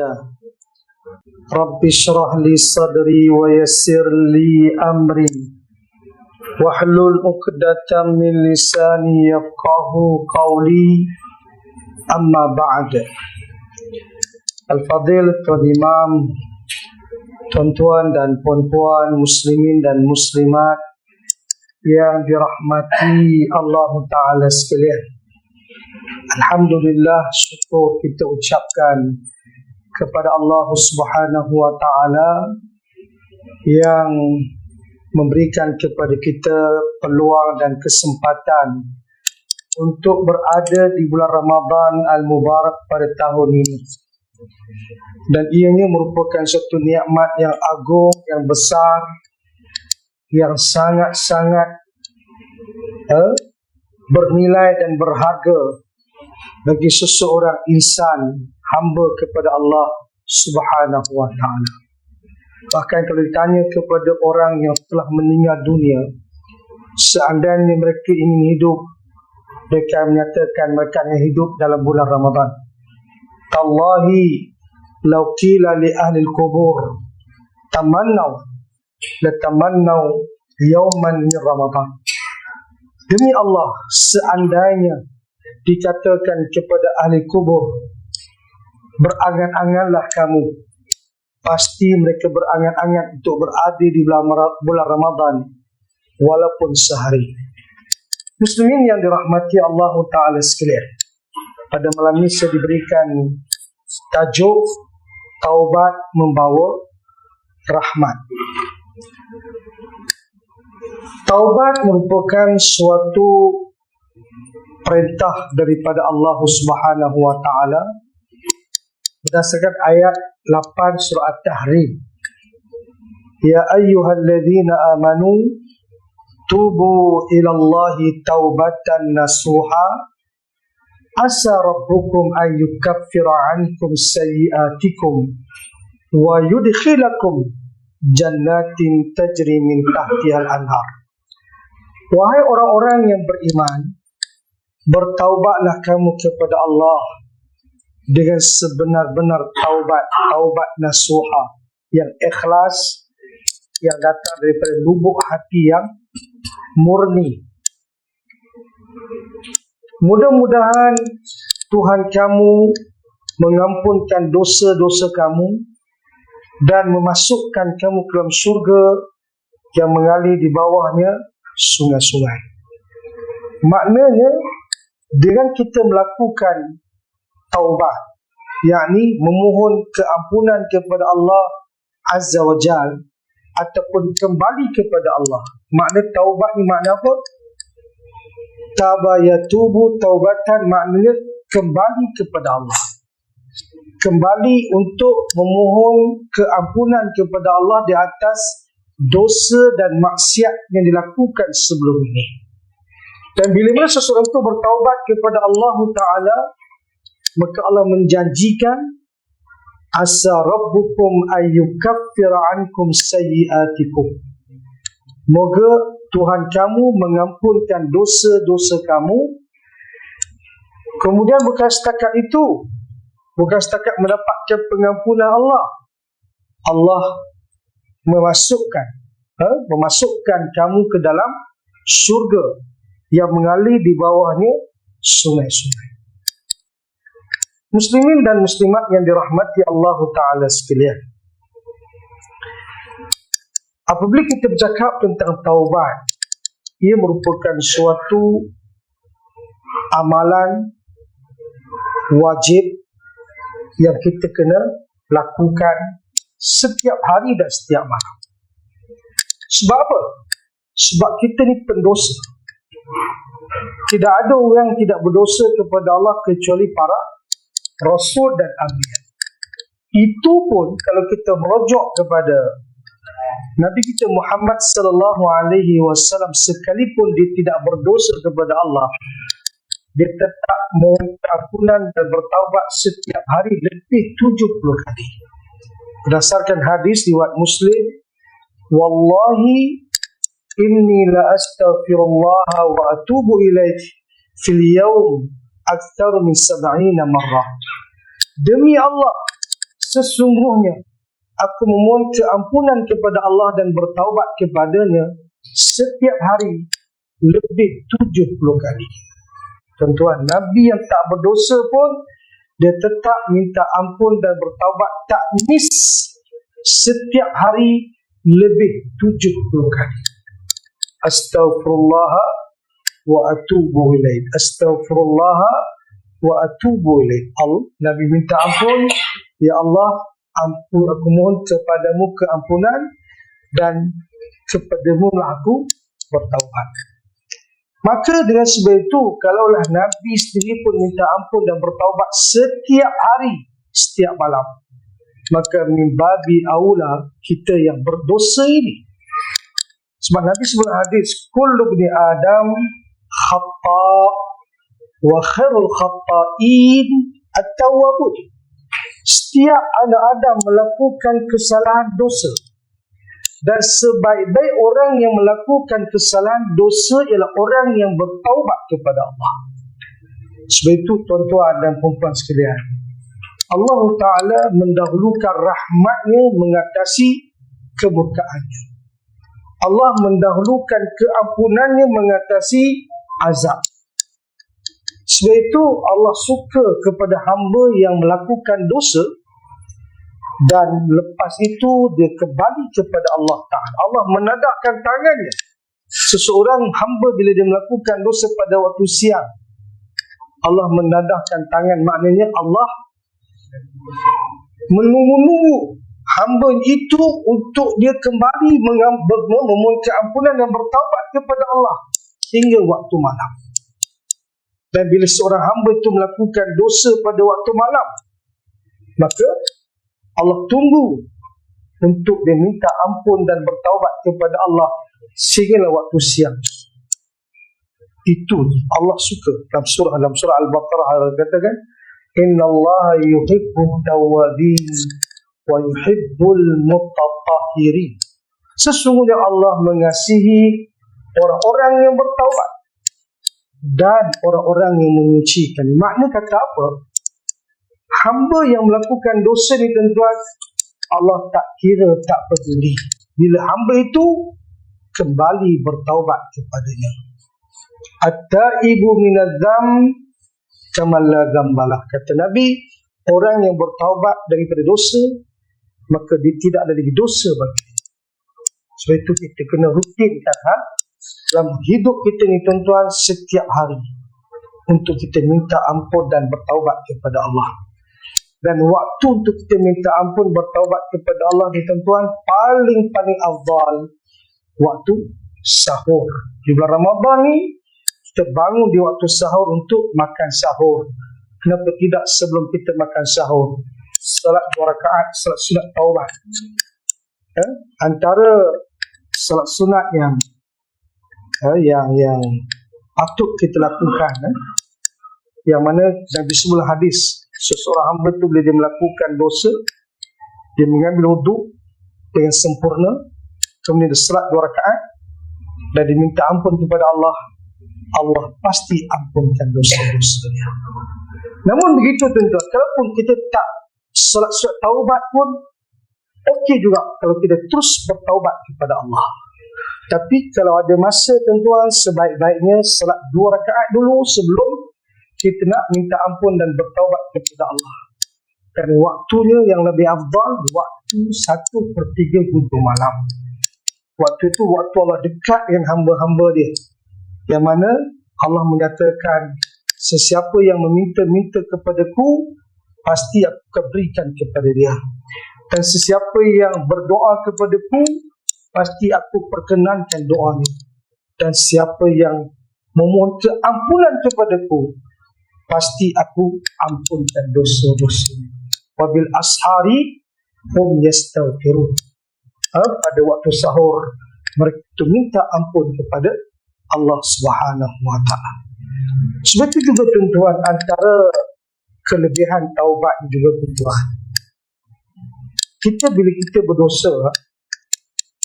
ibadah Rabbi syrah li sadri wa yassir li amri. Wahlul uqdatan min lisani yafqahu qawli. Amma ba'd. Al-Fadil Tuan Imam Tuan-tuan dan puan-puan muslimin dan muslimat yang dirahmati Allah Ta'ala sekalian. Alhamdulillah syukur kita ucapkan kepada Allah Subhanahu Wa Ta'ala yang memberikan kepada kita peluang dan kesempatan untuk berada di bulan Ramadan Al-Mubarak pada tahun ini. Dan ianya merupakan satu nikmat yang agung, yang besar, yang sangat-sangat eh, bernilai dan berharga bagi seseorang insan hamba kepada Allah Subhanahu wa taala. Bahkan kalau ditanya kepada orang yang telah meninggal dunia, seandainya mereka ingin hidup, mereka menyatakan mereka yang hidup dalam bulan Ramadan. Tallahi law qila li ahli al-qubur tamannau latamannau yawman min Ramadan. Demi Allah, seandainya dikatakan kepada ahli kubur, berangan-anganlah kamu. Pasti mereka berangan-angan untuk berada di bulan Ramadan walaupun sehari. Muslimin yang dirahmati Allah Ta'ala sekalian. Pada malam ini saya diberikan tajuk Taubat Membawa Rahmat. Taubat merupakan suatu perintah daripada Allah Subhanahu wa taala berdasarkan ayat 8 surah At-Tahrim. Ya ayyuhalladzina amanu tubu ila Allah taubatan nasuha asa rabbukum an yukaffira ankum sayyi'atikum wa yudkhilakum jannatin tajri min tahtihal anhar. Wahai orang-orang yang beriman, bertaubatlah kamu kepada Allah dengan sebenar-benar taubat, taubat nasuha yang ikhlas yang datang daripada lubuk hati yang murni. Mudah-mudahan Tuhan kamu mengampunkan dosa-dosa kamu dan memasukkan kamu ke dalam syurga yang mengalir di bawahnya sungai-sungai. Maknanya dengan kita melakukan taubat yakni memohon keampunan kepada Allah Azza wa Jal ataupun kembali kepada Allah. Makna taubat ni makna apa? Tabayatubu taubatan maknanya kembali kepada Allah kembali untuk memohon keampunan kepada Allah di atas dosa dan maksiat yang dilakukan sebelum ini. Dan bila mana seseorang itu bertaubat kepada Allah Ta'ala, maka Allah menjanjikan asa rabbukum ayyukaffira ankum sayyiatikum. Moga Tuhan kamu mengampunkan dosa-dosa kamu. Kemudian bukan setakat itu, bukan setakat mendapatkan pengampunan Allah. Allah memasukkan ha, memasukkan kamu ke dalam syurga yang mengalir di bawahnya sungai-sungai. Muslimin dan muslimat yang dirahmati Allah Ta'ala sekalian. Apabila kita bercakap tentang taubat, ia merupakan suatu amalan wajib yang kita kena lakukan setiap hari dan setiap malam. Sebab apa? Sebab kita ni pendosa. Tidak ada orang yang tidak berdosa kepada Allah kecuali para rasul dan anbiya. Itu pun kalau kita merujuk kepada Nabi kita Muhammad sallallahu alaihi wasallam sekalipun dia tidak berdosa kepada Allah, dia tetap meminta ampunan dan bertaubat setiap hari lebih 70 kali. Berdasarkan hadis riwayat Muslim, wallahi inni la astaghfirullah wa atubu ilaih fil yawm akthar min 70 marrah. Demi Allah, sesungguhnya aku memohon keampunan kepada Allah dan bertaubat kepadanya setiap hari lebih 70 kali. Tuan-tuan, Nabi yang tak berdosa pun dia tetap minta ampun dan bertaubat tak miss setiap hari lebih 70 kali. Astaghfirullah Astaghfirullah wa atubu ilaih. Nabi minta ampun, ya Allah, ampun aku mohon kepadamu keampunan dan kepadamu lah aku bertaubat. Maka dengan sebab itu, kalaulah Nabi sendiri pun minta ampun dan bertaubat setiap hari, setiap malam. Maka mimbabi aula kita yang berdosa ini. Sebab Nabi sebut hadis, Kullu bni Adam khata wa khairul khata'in at-tawwabun setiap anak Adam melakukan kesalahan dosa dan sebaik-baik orang yang melakukan kesalahan dosa ialah orang yang bertaubat kepada Allah. Sebab itu tuan-tuan dan perempuan sekalian, Allah Ta'ala mendahulukan rahmatnya mengatasi kemurkaannya. Allah mendahulukan keampunannya mengatasi azab. Sebab itu Allah suka kepada hamba yang melakukan dosa dan lepas itu dia kembali kepada Allah Ta'ala. Allah menadahkan tangannya. Seseorang hamba bila dia melakukan dosa pada waktu siang. Allah menadahkan tangan maknanya Allah menunggu-nunggu hamba itu untuk dia kembali memohon ampunan dan bertaubat kepada Allah hingga waktu malam. Dan bila seorang hamba itu melakukan dosa pada waktu malam, maka Allah tunggu untuk dia minta ampun dan bertaubat kepada Allah sehinggalah waktu siang. Itu Allah suka dalam surah dalam surah Al-Baqarah Allah katakan Inna Allah yuhibbu tawabin wa yuhibbul mutatahirin. Sesungguhnya Allah mengasihi orang-orang yang bertaubat dan orang-orang yang menyucikan. Makna kata apa? Hamba yang melakukan dosa ni tuan-tuan, Allah tak kira, tak peduli. Bila hamba itu kembali bertaubat kepadanya. At-taibu minadzam kamalla gambalah. Kata Nabi, orang yang bertaubat daripada dosa, maka dia tidak ada lagi dosa bagi dia. Sebab itu kita kena rutinkan ha? Dalam hidup kita ni tuan-tuan setiap hari untuk kita minta ampun dan bertaubat kepada Allah. Dan waktu untuk kita minta ampun bertaubat kepada Allah ni tuan-tuan paling-paling afdal waktu sahur. Di bulan Ramadan ni kita bangun di waktu sahur untuk makan sahur. Kenapa tidak sebelum kita makan sahur? Salat dua rakaat, salat sunat taubat. Eh? Antara salat sunat yang eh, yang yang patut kita lakukan eh. yang mana Nabi sebelah hadis seseorang hamba itu bila dia melakukan dosa dia mengambil wuduk dengan sempurna kemudian dia serat dua rakaat dan diminta ampun kepada Allah Allah pasti ampunkan dosa-dosa namun begitu tuan-tuan kalaupun kita tak salat surat taubat pun okey juga kalau kita terus bertaubat kepada Allah tapi kalau ada masa tuan-tuan sebaik-baiknya salat dua rakaat dulu sebelum kita nak minta ampun dan bertaubat kepada Allah. Dan waktunya yang lebih afdal waktu satu per tiga hujung malam. Waktu itu waktu Allah dekat dengan hamba-hamba dia. Yang mana Allah menyatakan sesiapa yang meminta-minta kepadaku pasti aku berikan kepada dia. Dan sesiapa yang berdoa kepadaku pasti aku perkenankan doa. Dan siapa yang memohon keampunan kepadaku, pasti aku ampunkan dosa-dosa. Wabil ashari hum yastaghfirun. Ha, pada waktu sahur mereka itu minta ampun kepada Allah Subhanahu wa taala. Sebab itu juga tuan-tuan antara kelebihan taubat juga tuan-tuan. Kita bila kita berdosa,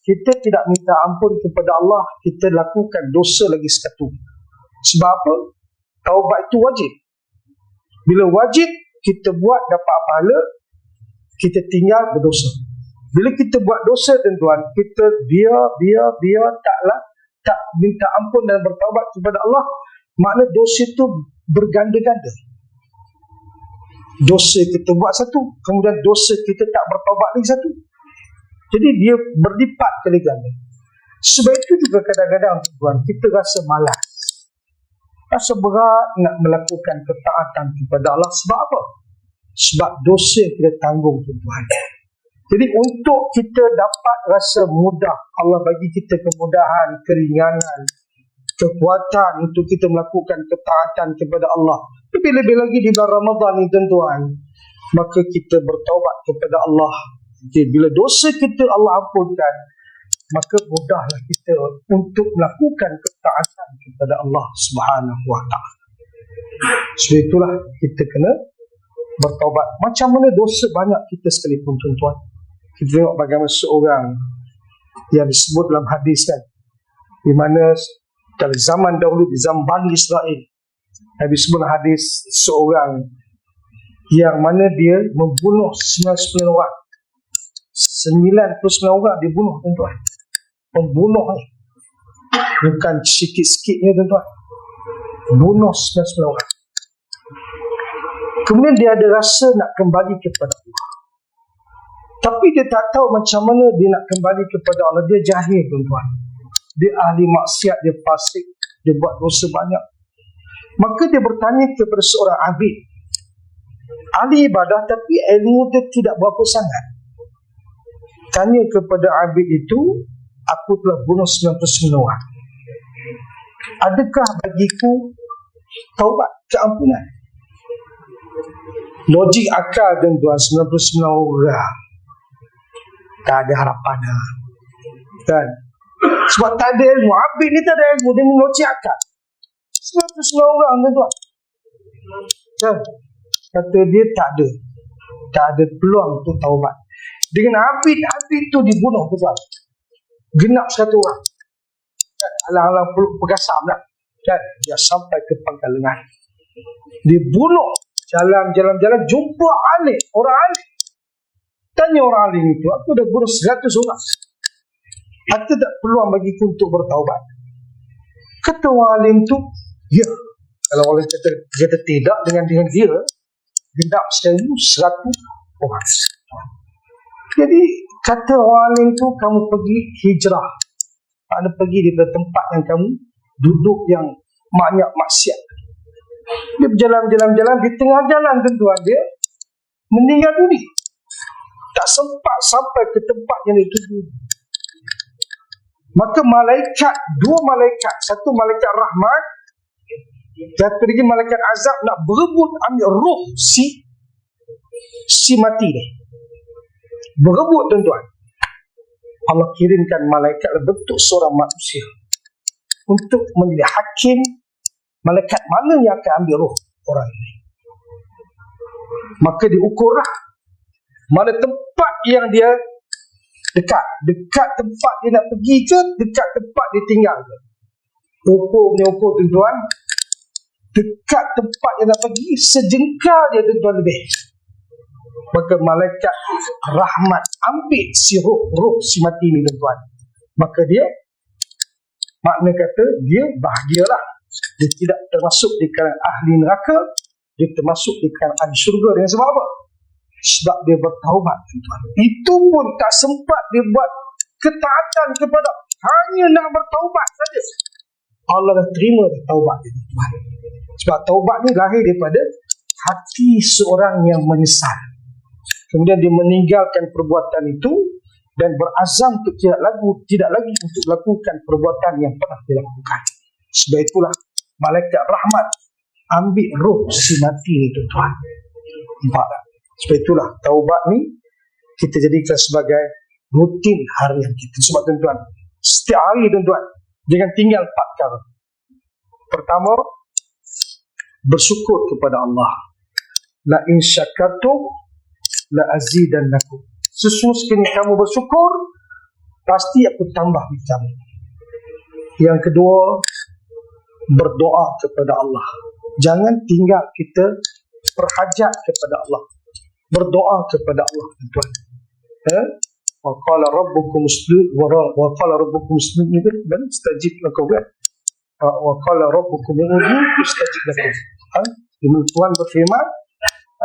kita tidak minta ampun kepada Allah, kita lakukan dosa lagi satu. Sebab apa? Taubat itu wajib. Bila wajib, kita buat dapat pahala, kita tinggal berdosa. Bila kita buat dosa tuan-tuan, kita biar, biar, biar taklah tak minta ampun dan bertaubat kepada Allah, makna dosa itu berganda-ganda. Dosa kita buat satu, kemudian dosa kita tak bertaubat lagi satu. Jadi dia berlipat kali ganda. Sebab itu juga kadang-kadang tuan kita rasa malas. Rasa berat nak melakukan ketaatan kepada Allah sebab apa? Sebab dosa kita tanggung tuan. Jadi untuk kita dapat rasa mudah, Allah bagi kita kemudahan, keringanan, kekuatan untuk kita melakukan ketaatan kepada Allah. Lebih-lebih lagi di bulan Ramadan ini tuan-tuan, maka kita bertaubat kepada Allah. Jadi bila dosa kita Allah ampunkan, maka mudahlah kita untuk melakukan ketaatan kepada Allah Subhanahu Wa Taala. Sebab itulah kita kena bertaubat. Macam mana dosa banyak kita sekalipun tuan-tuan. Kita tengok bagaimana seorang yang disebut dalam hadis kan. Di mana dalam zaman dahulu, di zaman Bani Israel. Nabi sebut hadis seorang yang mana dia membunuh 99 orang. 99 orang dibunuh tuan-tuan. Pembunuh ni. Bukan sikit-sikit ni tuan-tuan. Bunuh 99 orang. Kemudian dia ada rasa nak kembali kepada Allah. Tapi dia tak tahu macam mana dia nak kembali kepada Allah. Dia jahil tuan-tuan. Dia ahli maksiat dia fasik dia buat dosa banyak. Maka dia bertanya kepada seorang abid ahli ibadah tapi ilmu dia tidak berapa sangat tanya kepada abid itu aku telah bunuh 99 orang. Adakah bagiku taubat keampunan? Logik akal dan tuan 99 orang. Tak ada harapan. Kan? Sebab tak ada ilmu. Abid ni tak ada ilmu. Dia ni logik akal. 99 orang tuan. Kan? Kata dia tak ada. Tak ada peluang untuk taubat. Dengan Abid, Abid tu dibunuh tuan genap satu orang. Alang-alang peluk pegasam lah. Kan? dia sampai ke pangkal lengan. Dia bunuh jalan-jalan-jalan jumpa alim orang alim tanya orang alim itu aku dah bunuh seratus orang. Ada tak peluang bagi untuk bertaubat. Kata orang alim tu ya kalau orang kata, kata tidak dengan dengan dia genap seribu seratus orang jadi kata orang alim tu kamu pergi hijrah. Ada pergi di tempat yang kamu duduk yang banyak maksiat. Dia berjalan-jalan-jalan di tengah jalan tuan dia meninggal dunia. Tak sempat sampai ke tempat yang dituju. Maka malaikat, dua malaikat, satu malaikat rahmat, satu lagi malaikat azab nak berebut ambil roh si si mati ni berebut tuan-tuan. Allah kirimkan malaikat bentuk seorang manusia untuk menjadi hakim malaikat mana yang akan ambil roh orang ini. Maka diukurlah mana tempat yang dia dekat. Dekat tempat dia nak pergi ke dekat tempat dia tinggal ke. Ukur punya ukur tuan-tuan. Dekat tempat yang nak pergi sejengkal dia tuan-tuan lebih maka malaikat rahmat ambil si roh roh si mati ni tuan maka dia makna kata dia bahagialah. Dia tidak termasuk di kalangan ahli neraka dia termasuk di kalangan ahli syurga dengan sebab apa? Sebab dia bertaubat tuan itu pun tak sempat dia buat ketaatan kepada hanya nak bertaubat saja. Allah dah terima taubat dia tuan sebab taubat ni lahir daripada hati seorang yang menyesal kemudian dia meninggalkan perbuatan itu dan berazam untuk tidak lagi tidak lagi untuk melakukan perbuatan yang pernah dilakukan. Sebab itulah malaikat rahmat ambil roh si mati ni tuan. Nampak? Sebab itulah taubat ni kita jadikan sebagai rutin harian kita. Sebab tuan-tuan, setiap hari tuan-tuan, jangan tinggal empat perkara. Pertama, bersyukur kepada Allah. La in syakartum la azidannakum. Sesungguhnya kamu bersyukur, pasti aku tambah kamu. Yang kedua, berdoa kepada Allah. Jangan tinggal kita berhajat kepada Allah. berdoa kepada Allah tuan eh wa qala rabbukum usjud wa qala rabbukum usjud dan istajib lakum kan wa qala rabbukum ud'u istajib lakum ha Tuhan berfirman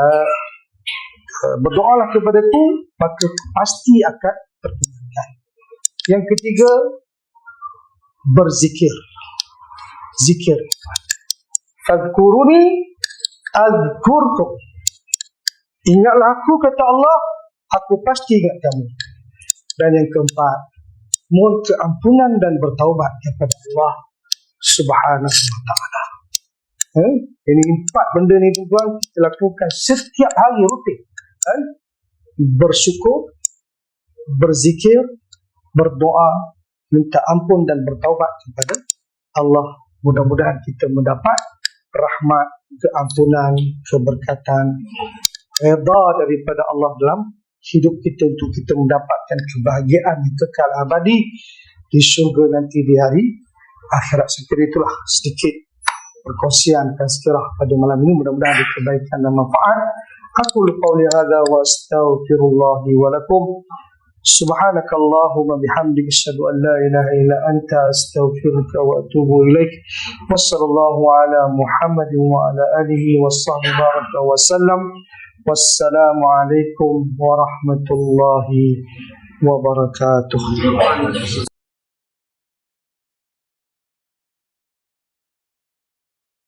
uh, berdoalah kepadaku maka pasti akan terkabulkan yang ketiga berzikir. Zikir. Fadkuruni azkurkum ingatlah aku kata Allah aku pasti ingat kamu. Dan yang keempat mohon keampunan dan bertaubat kepada Allah subhanahu wa ta'ala. Eh? ini empat benda ni tuan kita lakukan setiap hari rutin eh? bersyukur berzikir berdoa minta ampun dan bertaubat kepada Allah. Mudah-mudahan kita mendapat rahmat keampunan keberkatan redha daripada Allah dalam hidup kita untuk kita mendapatkan kebahagiaan yang kekal abadi di syurga nanti di hari akhirat. Sekiranya itulah sedikit perkongsian dan sekirah pada malam ini. Mudah-mudahan ada kebaikan dan manfaat أقول قولي هذا وأستغفر الله ولكم. سبحانك اللهم بحمدك أشهد أن لا إله إلا أنت أستغفرك وأتوب إليك. وصلى الله على محمد وعلى آله وصحبه بارك وسلم. والسلام عليكم ورحمة الله وبركاته.